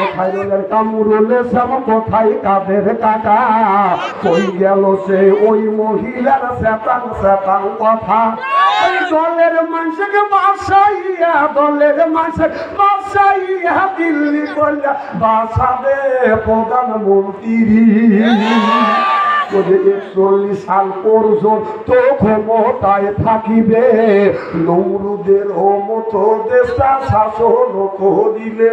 কোথায় রইলেন কামরুল ইসলাম কোথায় কাদের কাকা? কই গেল সে? ওই মহিলার শ্যাতাং শ্যাতাং কথা। দলের মানুষকে বাসাইয়া, দলের মানুষের বাসাইয়া দিল্লি বললা বাসাবে প্রধানমন্ত্রী। যদি একচল্লিশ সাল পর্যন্ত ক্ষমতায় থাকিবে নৌরুদের মতো দেশটা শাসন করিবে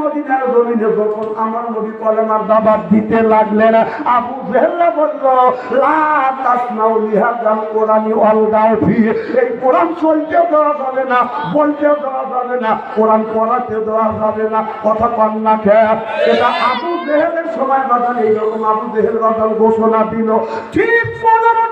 মদিনার জমিনে যখন আমার নবী কলেমার দাবার দিতে লাগলেন, আবু জেহেল্লা বলল, লা তাসমাউ লিহাদাল কোরআনি অলগাও ফি এই কোরআন চলতে দেওয়া যাবে না বলতে দেওয়া যাবে না, কোরআন পড়াতে দেওয়া যাবে না, কথা কন না এটা আবু জেহেলের সময় বাদান এইরকম আবু জেহেল ঘোষণা দিল। ঠিক পনেরোটা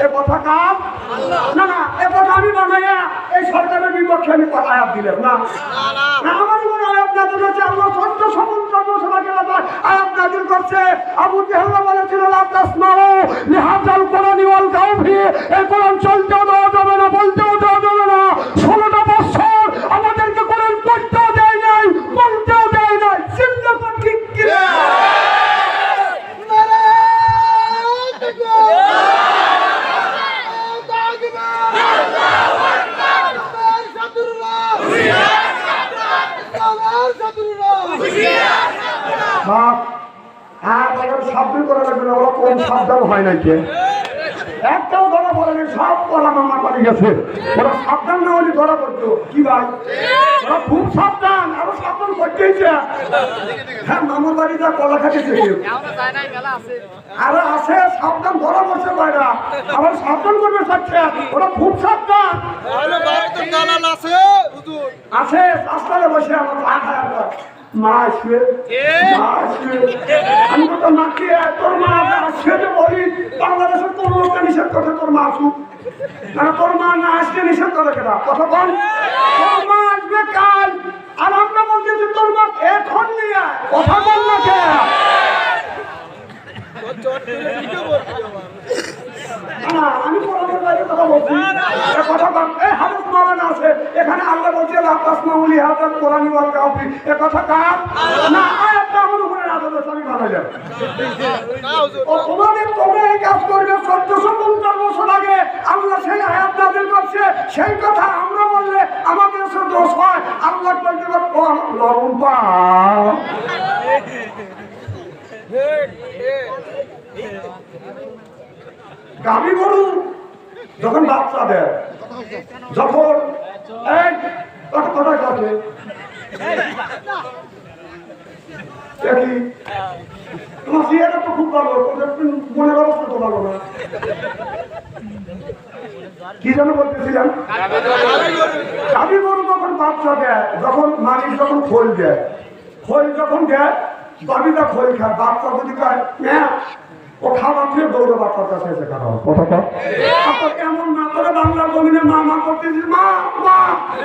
এ কথা না এই মনে আয়াত করছে। আবু চলতেও না বলতেও না। ষোলোটা বছর আমাদেরকে কোরআন পড়তেও দেয় নাই বলতেও দেয় নাই চিন্তা তো ঠিক কিনা বাপ হ্যাঁ ওদের সাবধান করা লাগবে না ওরা কোন হয় কে একটাও ধরা পড়েনি সব ওরা মামা করে গেছে। ওরা সাবধান না হলে ধরা পড়তো। কি ভাই? ওরা খুব সাবধান আরও সাবধান করতেইছে। হ্যাঁ মামার বাড়িতে কলা কেউ আরে আছে সাবধান ধরা পড়ছে বাইরা আবার সাবধান করবে চাচ্ছে ওরা খুব সাবধান। আছে? রাস্তায় বসে আমরা। মা আসবে মা আসবে আমি তো তোর মাকে তোর মা আসবে যে বলি বাংলাদেশের তোর লোককে নিষেধ করছে তোর মা আসুক। না তোর মা না আসলে নিষেধ করে কেনা? কথা বল তোর মা আসবে কাল আর আমরা বলতেছি তোর মা এখন নিয়ে আয়। কথা বল না কে না, আমি কোরআনের বাইরে কথা বলছি। এ কথা বল- এ হাদিস মাওলানা আছে। এখানে আল্লাহ বলছে, "লা তাসমাউ লিহাযাল কোরআনি ওয়াল গাউফি।" এ কথা কার? না, আয়াতটা আমার উপরে নাযিল হয়েছে, আমি বানাইলাম। ও তোমাদের তোমরা এই কাজ করবে 1450 বছর আগে আল্লাহ সেই আয়াত নাযিল করছে। সেই কথা আমরা বললে আমাদের সে দোষ হয় আল্লাহ বলতে পারে, "ও আমার নরম পা।" গাভী গরু যখন বাচ্চা দেয় যখন এই কথা কথা কাটে দেখি তোমার সিয়াটা তো খুব ভালো মনে ব্যবস্থা তো ভালো না কি যেন বলতেছিলাম? গরু যখন বাচ্চা দেয় যখন মালিক যখন খোল দেয় খোল যখন দেয় গাভীটা খোল খায় বাচ্চা যদি খায় ও খাবার খেয়ে দৌড়ে বাচ্চার কাছে এসে খাওয়া কথা এমন না করে বাংলা জমিনে মা মা করতেছিস মা মা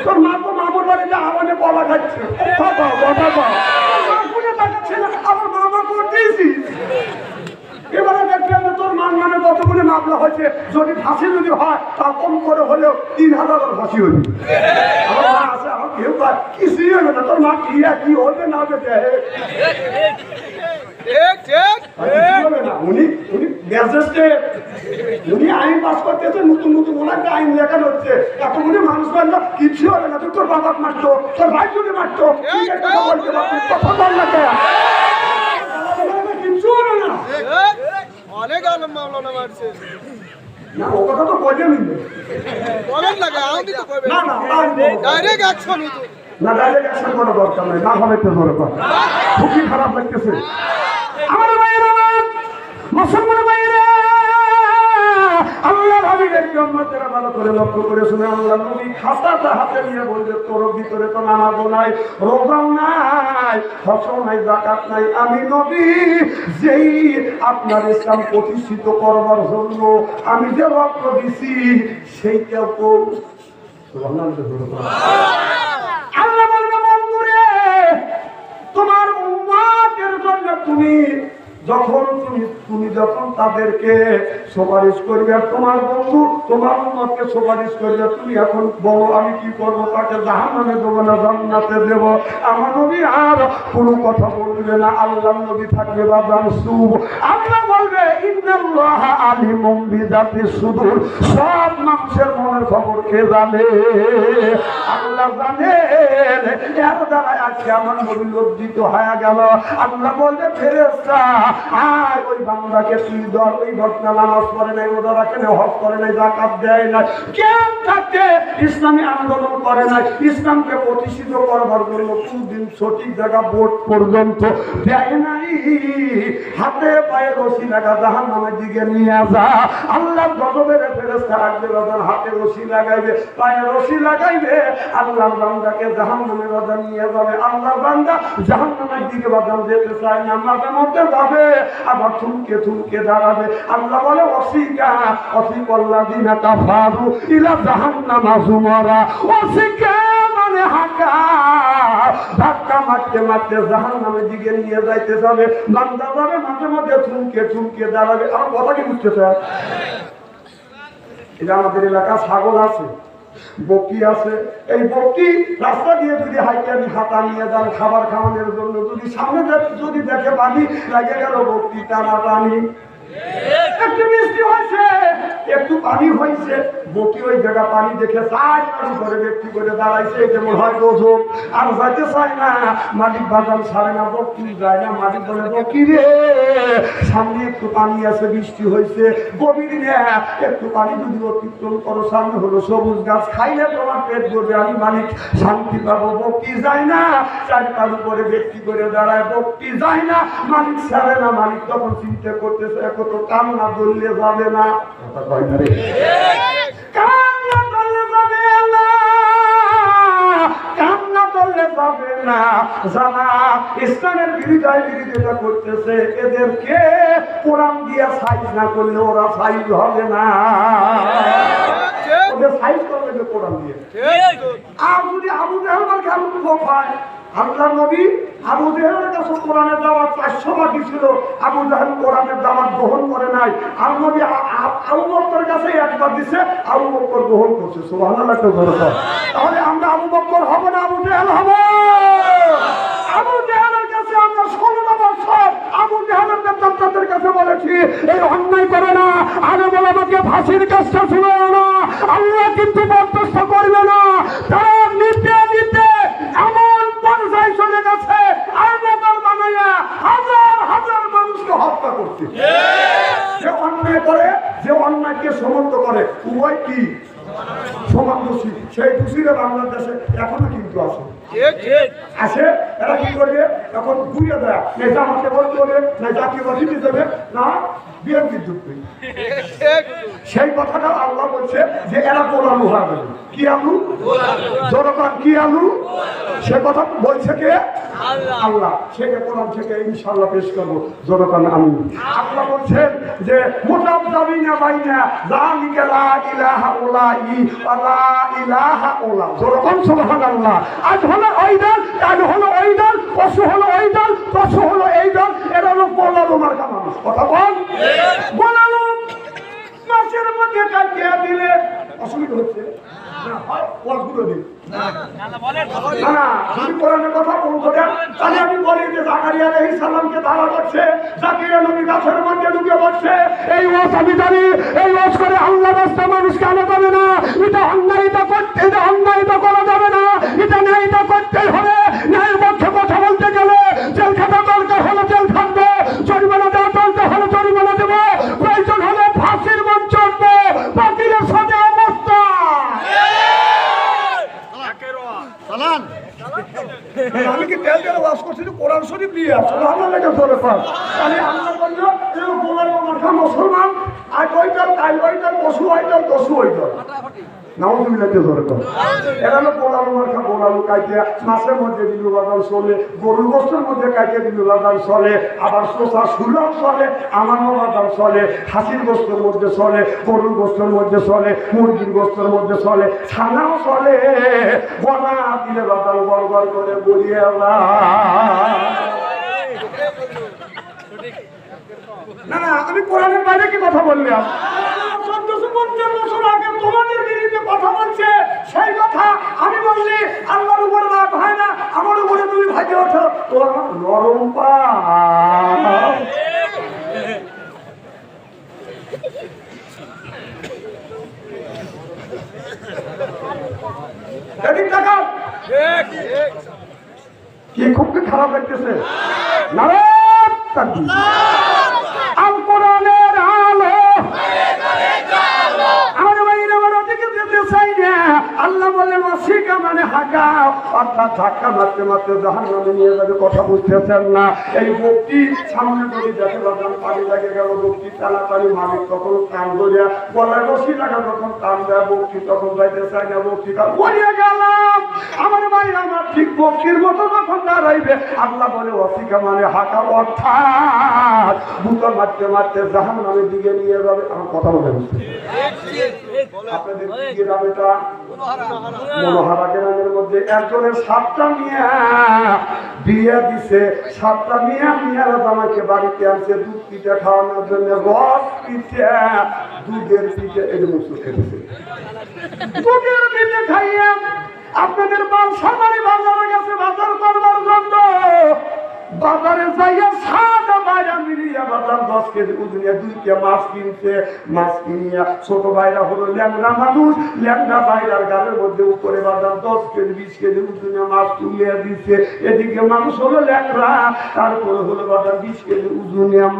তোর মা তো মামুর বাড়িতে আওয়াজে কলা খাচ্ছে। কথা কথা মামলা হয়েছে যদি ফাঁসি যদি হয় তা কম করে হলেও তিন হাজার ফাঁসি হইবে। কিছুই হবে না। তোর মা কি কি হবে না হবে দেখে। ঠিক ঠিক আর কিছু হবে না। উনি উনি ম্যাজিস্ট্রেট উনি আইন পাস করতেছে নতুন নতুন আইন লেখা হচ্ছে এখন উনি মানুষ কিছু হবে না। তুই তোর বাবা মারতো তোর ভাই যদি মারতো। কথা বলতে পারতিস, কথা বল না কেন? হবে না। অনেক আলম মামলা মারছে। না ও কথা তো বলে নিবে বলেন না আমি তো কইবে না না তাই ডাইরেক্ট অ্যাকশন না ডাইরেক্ট অ্যাকশন করা দরকার নাই। না হবে তো ধরে খুবই খারাপ লাগতেছে। আমার ভাইয়েরা মুসলমান আল্লাহ হাবিবের ভালো করে লক্ষ্য করে শুনে আল্লাহ নবী খাতাটা হাতে নিয়ে বলছে তোর ভিতরে তো নাই রোজাও নাই ফসল নাই জাকাত নাই। আমি নবী যেই আপনার ইসলাম প্রতিষ্ঠিত করবার জন্য আমি যে রক্ত দিছি সেইটাও তো আল্লাহ বলবে বন্ধুরে তোমার উম্মাদের জন্য তুমি যখন তুমি তুমি যখন তাদেরকে সুপারিশ করবে। তোমার বন্ধু, তোমার উন্মতকে সুপারিশ করবে। তুমি এখন বলো, আমি কি করব? তাকে জাহান্নামে দেবো না, জান্নাতে দেব? আমার নবী আর কোনো কথা বলবে না। আল্লাহ নবী থাকবে বা জানসুব আল্লাহ বলবে, ইন্নাল্লাহ আলিমুম বিজাতি সুদূর। সব মানুষের মনের খবর কে জানে? আল্লাহ জানেন এর দ্বারা আজকে আমার নবী লজ্জিত হয়ে গেল। আল্লাহ বলবে ফেরেস্তা আয়, ওই বান্দাকে তুই ধর। ওই ঘটনা নামাজ পড়ে নাই, রোজা রাখে নাই, হজ করে নাই জাকাত দেয় না কেন থাকে ইসলামী আন্দোলন করে নাই। ইসলামকে প্রতিষ্ঠিত করবার জন্য দিন সঠিক জায়গা ভোট পর্যন্ত দেয় নাই। হাতে পায়ে রশি লাগা জাহান নামের দিকে নিয়ে যা। আল্লাহ গজবের ফেরেস্তা রাখবে হাতে রশি লাগাইবে, পায়ে রশি লাগাইবে। আল্লাহ বান্দাকে জাহান নামে বাজার নিয়ে যাবে। আল্লাহ বান্দা জাহান নামের দিকে বাজার যেতে চায় না, মাঝে মধ্যে যাবে, আবার থুমকে থুমকে দাঁড়াবে। আল্লাহ বলে, অসিকা, অসিকল্লা দিনা কাফারু ইলা জাহান্নামা জুমারা। অসিকা মানে হাঁকা। মারতে মারতে দিকে নিয়ে যাইতে মাঝে থুমকে থুমকে দাঁড়াবে। আমার কথা কি বুঝতে চায় আমাদের এলাকা, ছাগল আছে বকি আছে। এই বকি রাস্তা দিয়ে যদি হাইকে আমি হাতা নিয়ে যান, খাবার খাওয়ানোর জন্য যদি সামনে যদি দেখে পানি লাগে গেল বকি টানা টানি একটু বৃষ্টি হয়েছে, একটু পানি হয়েছে। বকি ওই জায়গা পানি দেখে করে ব্যক্তি করে দাঁড়াইছে মনে হয় আর চায় না না বকি যায় না বলে বকি রে, সামনে একটু পানি আছে বৃষ্টি হয়েছে। গভীর একটু পানি যদি অতিক্রম করো, সামনে হলো সবুজ গাছ। খাইলে তোমার পেট ভরবে, আমি মালিক, শান্তি পাবো। বকি যায় না চার তার উপরে ব্যক্তি করে দাঁড়ায় বকি যায় না। মালিক ছাড়ে না, মালিক তখন চিন্তা করতেছে, এখন তো কান্না ধরলে যাবে না। কথা কয় না রে। কান্না ধরলে যাবে না। কান্না করলে পাবে না। যারা ইসলামের বিরোধিতায় বিরোধিতা করতেছে এদেরকে কোরআন দিয়ে সাইজ না করলে ওরা সাইজ হবে না। ওদের সাইজ করবে কোরআন দিয়ে। ঠিক। আর যদি আবু জাহেলের কেমন লোক হয় আল্লাহ নবী আবু জাহেলের কাছে কোরআনের দাওয়াত চারশো বাকি ছিল। আবু জাহেল কোরআনের দাওয়াত গ্রহণ করে নাই। আর নবী আবু বক্কর কাছে একবার দিছে, আবু বক্কর গ্রহণ করছে। একটা তাহলে আমরা আবু বক্কর হব না আবু জাহেল হব? আবু কাছে আমরা ষোলো বছর আবু কাছে বলেছি, এই অন্যায় করে না। আরে বলে আমাকে ফাঁসির কাজটা শুনে না। আল্লাহ কিন্তু বরদাস্ত করবে না। তারা নিতে নিতে এমন পর্যায়ে চলে গেছে হাজার হাজার মানুষকে হত্যা করছে। যে অন্যায় করে, যে অন্যায়কে করে, উভয় কি? সমান দোষী। সেই দোষীরা বাংলাদেশে এখনও কিন্তু আছে। এরা কি করবে? এখন ঘুরিয়ে দেয়। না জামাতে বলতে হবে না জাতীয়বাদী দেবে? না? বিএনপি ঢুকবে ঠিক সেই কথাটা আল্লাহ বলছে যে এরা হয়ে গেল কি আলু? জনগণ কি আলু? সে কথা বলছে কে? আল্লাহ। সেকে কোরআন থেকে ইনশাল্লাহ পেশ করব। জনগণ, আমি। আল্লাহ বলছেন যে মোটাম যাবি না বাই না জালিকা লা ইলাহা উলাই লা ইলাহা উলা জনগণ, সুবহানাল্লাহ। আজ হলো ওই দল, কাল হলো ওই দল পশু হলো ওই দল পশু হলো এই দল, এরা হলো পোলালু মার্কা কথা বল বলালু মাসের মধ্যে কাটিয়ে দিলে অসুবিধা হচ্ছে না, মানুষকে আনা যাবে। এটা অন্যায়, করতে- এটা অন্যায়, করা যাবে না। এটা ন্যায়, এটা করতেই হবে। ন্যায়ের পক্ষে কথা বলতে গেলে জেল খাটা দরকার হলে জেল খাটবো, জরিমানা দেওয়া দরকার হলে জরিমানা দেবো, প্রয়োজন হলে ফাঁসির মঞ্চ উঠবো, বাতিলের সাথে অবস্থা আমি কি তেল তেল ওয়াশ করছি কোরআন শরীফ নিয়ে আসলে আমার লেগে ধরে পার তাহলে আমরা বলল এরকম বলার মাথা মুসলমান আর ওইটার কাল ওইটার পশু ওইটার পশু ওইটার নাউজুবিল্লাহকে ধরে পার এরা হলো পোলালো মার্কা কাইতে মাছের মধ্যে দিলু বাদাল চলে, গরুর গোষ্ঠের মধ্যে কাইতে দিলু বাদাল চলে, আবার শোষা সুলভ চলে আমার বাদাল চলে হাসির গোষ্ঠের মধ্যে চলে, গরুর গোষ্ঠের মধ্যে চলে, মুরগির গোষ্ঠের মধ্যে চলে, ছানাও চলে। গলা দিলে গড় গড় করে বলিয়ে না না, আমি কোরআনের বাইরে কি কথা বললাম? চোদ্দশো পঞ্চাশ বছর আগে তোমাদের বিরুদ্ধে কথা বলছে সেই কথা আমি বললি আল্লাহর উপরে রাগ হয় না আমার উপরে তুমি ভাজে ওঠো তো আমার নরম পা কি খুব খারাপ লাগতেছে? নারায়ণ তাকবীর। আল কোরআনের আলো আমার বাইরে আমার ওদিকে যেতে চাই না আল্লাহ বলেন মানে অর্থাৎ ধাক্কা মারতে মারতে জাহান নামে নিয়ে যাবে, কথা বুঝতেছেন না। এই বক্তি সামনে করে দেখে বাজান পানি লাগে গেল, বক্তি তাড়াতাড়ি মালিক তখন কান ধরিয়া গলায় রশি লাগা তখন কান দেয়, বক্তি তখন যাইতে চাই না কান বলিয়া গেলাম। আমার ভাই, আমার ঠিক বক্তির মতো যখন দাঁড়াইবে, আল্লাহ বলে অশিকা মানে হাঁকা অর্থাৎ বুতো মারতে মারতে জাহান নামের দিকে নিয়ে যাবে। আমার কথা বলে আপনাদের গ্রামেটা মনোহারা গ্রামের মধ্যে একজনের সাতটা মিয়া বিয়ে দিছে সাতটা মিয়া মিয়ারা আমাকে বাড়িতে আনছে, দুধ পিঠে খাওয়ানোর জন্য রস পিঠে, দুধের পিঠে মুখ খেতেছে। দুধের পিঠে খাইয়ে আপনাদের বাজারে গেছে, বাজার করবার জন্য। বাজারে যাইয়া সাদা ছোট ভাইরা হলো ল্যাংরা মানুষ। ল্যাংরা গালের মধ্যে উপরে দশ কেজি, বিশ কেজি মাছ দিচ্ছে এদিকে মানুষ হলো ল্যাংরা তারপরে হলো বিশ কেজি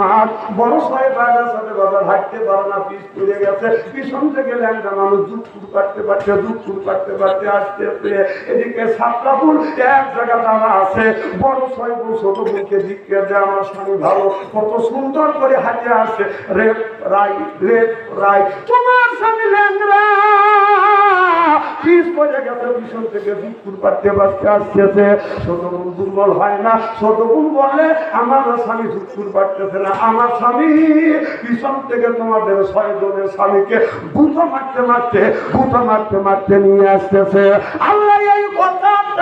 মাছ। বড় ছয় বাইরের সাথে হাঁটতে পারে না পিস পড়ে গেছে। পিছন থেকে ল্যাংরা মানুষ দুধ ফুট কাটতে পারছে, দুধ ফুট কাটতে পারতে আসতেছে এদিকে সাতটা ফুল এক জায়গা আছে। বড় ছয় ফুল ছোট দিকে আমার স্বামী ভালো কত সুন্দর করে হাতে আসে রেপ রাই রেপ রাই। তোমার স্বামী গেছে ফুল দুর্বল হয় না। আমার স্বামী ফুট পারতেছে না। আমার স্বামী পিছন থেকে তোমাদের ছয় জনের স্বামীকে গুঁতো মারতে মারতে, গুঁতো মারতে মারতে নিয়ে আসতেছে। আল্লাহ